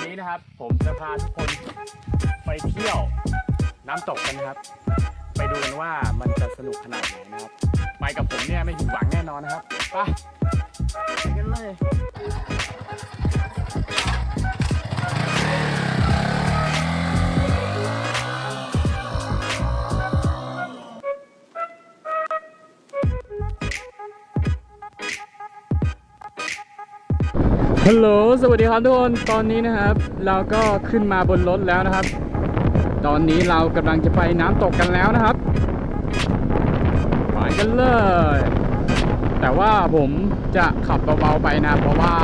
นนี้นะครับ ผมจะพาทุกคนไปเที่ยวน้ำตกกันนะครับ ไปดูกันว่ามันจะสนุกขนาดไหนนะครับ ไปกับผมเนี่ยไม่ผิดหวังแน่นอนนะครับ ไปไปกันเลย ฮัลโหล สวัสดีครับทุกคน ตอนนี้นะครับ เราก็ขึ้นมาบนรถแล้วนะครับ ตอนนี้เรากำลังจะไปน้ำตกกันแล้วนะครับ ไปกันเลย แต่ว่าผมจะขับเบาๆไปนะ เพราะว่า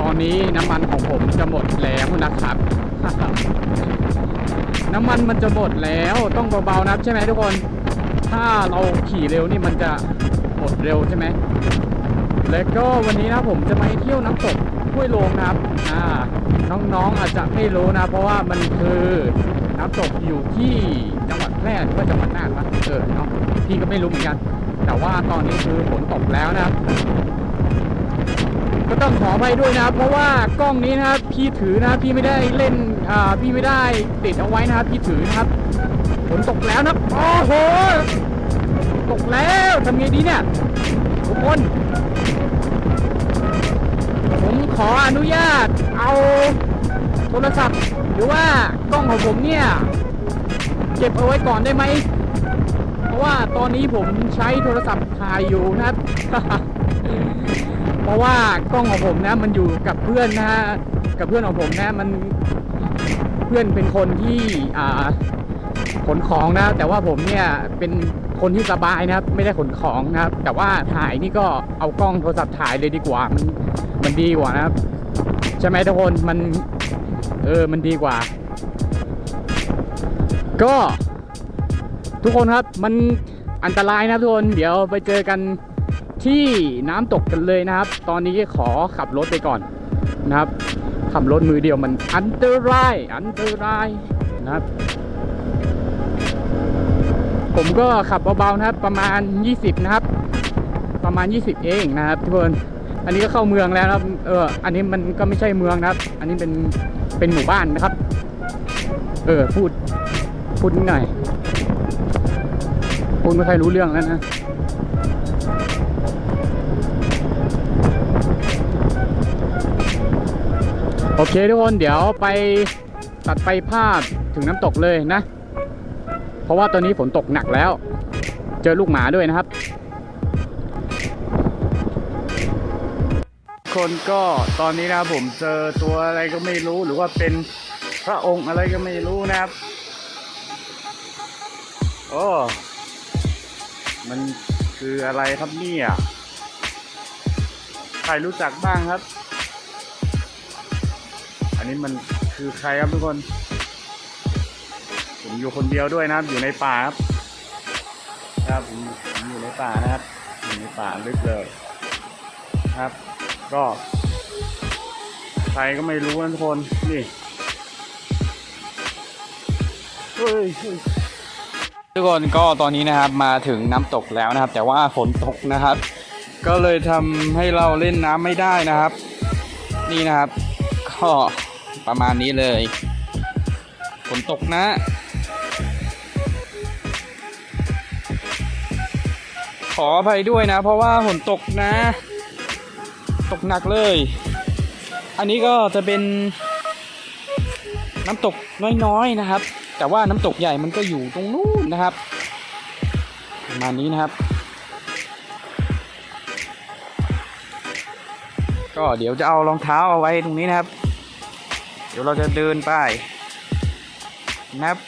ตอนนี้น้ำมันของผมจะหมดแล้วนะครับ น้ำมันมันจะหมดแล้วต้องเบาๆนะใช่ไหมทุกคน ถ้าเราขี่เร็วนี่มันจะหมดเร็วใช่ไหม แล้วก็วันนี้นะผมจะไปเที่ยวน้ำตกห้วยโลงนะครับอ่าน้องๆอาจจะไม่รู้นะ เพราะว่ามันคือน้ำตกอยู่ที่จังหวัดแพร่หรือว่าจังหวัดน่านวะเออเนาะพี่ก็ไม่รู้เหมือนกัน แต่ว่าตอนนี้คือฝนตกแล้วนะครับก็ต้องขออภัยด้วยนะครับเพราะว่ากล้องนี้นะครับพี่ถือนะพี่ไม่ได้เล่นอ่าพี่ไม่ได้ติดเอาไว้นะครับพี่ถือนะครับฝนตกแล้วนะโอ้โห ตกแล้วทำไงดีเนี่ย ทุกคน ผมขออนุญาตเอาโทรศัพท์ หรือว่ากล้องของผมเนี่ย เก็บเอาไว้ก่อนได้ไหม เพราะว่าตอนนี้ผมใช้โทรศัพท์ถ่ายอยู่นะครับ เพราะว่ากล้องของผมนะ มันอยู่กับเพื่อนนะฮะกับเพื่อนของผมนะมันเพื่อนเป็นคนที่อ่าขนของนะ แต่ว่าผมเนี่ยเป็น คนที่สบายนะครับ ไม่ได้ขนของนะครับ แต่ว่าถ่ายนี่ก็เอากล้องโทรศัพท์ถ่ายเลยดีกว่า มันมันดีกว่านะครับ ใช่ไหมทุกคนมัน เออมันดีกว่า ก็ทุกคนครับมันอันตรายนะทุกคนเดี๋ยวไปเจอกันที่น้ำตกกันเลยนะครับ ตอนนี้ขอขับรถไปก่อนนะครับขับรถมือเดียวมันอันตรายอันตรายนะครับ ผมก็ขับเบาๆนะครับ ประมาณ 20 นะครับ ประมาณ 20 เองนะครับทุกคนอันนี้ก็เข้าเมืองแล้วครับ เออ อันนี้มันก็ไม่ใช่เมืองนะครับ อันนี้เป็น เป็นหมู่บ้านนะครับ เออ พูด พูดนิดหน่อย พูดไม่ค่อยรู้เรื่องแล้วนะ โอเคทุกคน เดี๋ยวไปตัดไปภาพถึงน้ำตกเลยนะ เพราะว่าตอนนี้ฝนตกหนักแล้ว เจอลูกหมาด้วยนะครับ คนก็ตอนนี้นะครับผมเจอตัวอะไรก็ไม่รู้หรือว่าเป็นพระองค์อะไรก็ไม่รู้นะครับโอ้มันคืออะไรครับเนี่ยใครรู้จักบ้างครับ อันนี้มันคือใครครับทุกคน ผมอยู่คนเดียวด้วยนะครับอยู่ในป่าครับครับผมผมอยู่ในป่านะครับอยู่ในป่าลึกเลยครับ ก็ใครก็ไม่รู้นะทุกคนนี่เฮ้ยเฮ้ยทุกคนก็ตอนนี้นะครับมาถึงน้ำตกแล้วนะครับ แต่ว่าฝนตกนะครับ ก็เลยทำให้เราเล่นน้ำไม่ได้นะครับ นี่นะครับ ก็ประมาณนี้เลย ฝนตกนะ ขออภัยด้วยนะ เพราะว่าฝนตกนะ ตกหนักเลย อันนี้ก็จะเป็น น้ำตกน้อยๆนะครับ แต่ว่าน้ำตกใหญ่มันก็อยู่ตรงนู้นนะครับประมาณนี้นะครับ ก็เดี๋ยวจะเอารองเท้าเอาไว้ตรงนี้นะครับ เดี๋ยวเราจะเดินไปนะครับ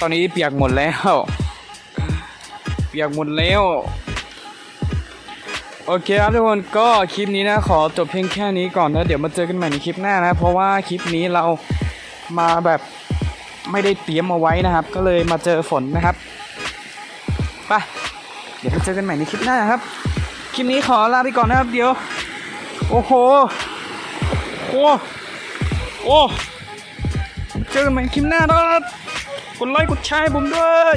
ตอนนี้เปียกหมดแล้ว เปียกหมดแล้ว โอเคครับทุกคนก็คลิปนี้นะ ขอจบเพียงแค่นี้ก่อนนะเดี๋ยวมาเจอกันใหม่ในคลิปหน้านะ เพราะว่าคลิปนี้เรามาแบบไม่ได้เตรียมเอาไว้นะครับ ก็เลยมาเจอฝนนะครับไปเดี๋ยวมาเจอกันใหม่ในคลิปหน้าครับ คลิปนี้ขอลาไปก่อนนะครับ เดี๋ยว โอ้โหโอ้โอ้เจอกันใหม่คลิปหน้านะครับ กดไลค์กดแชร์ผมด้วย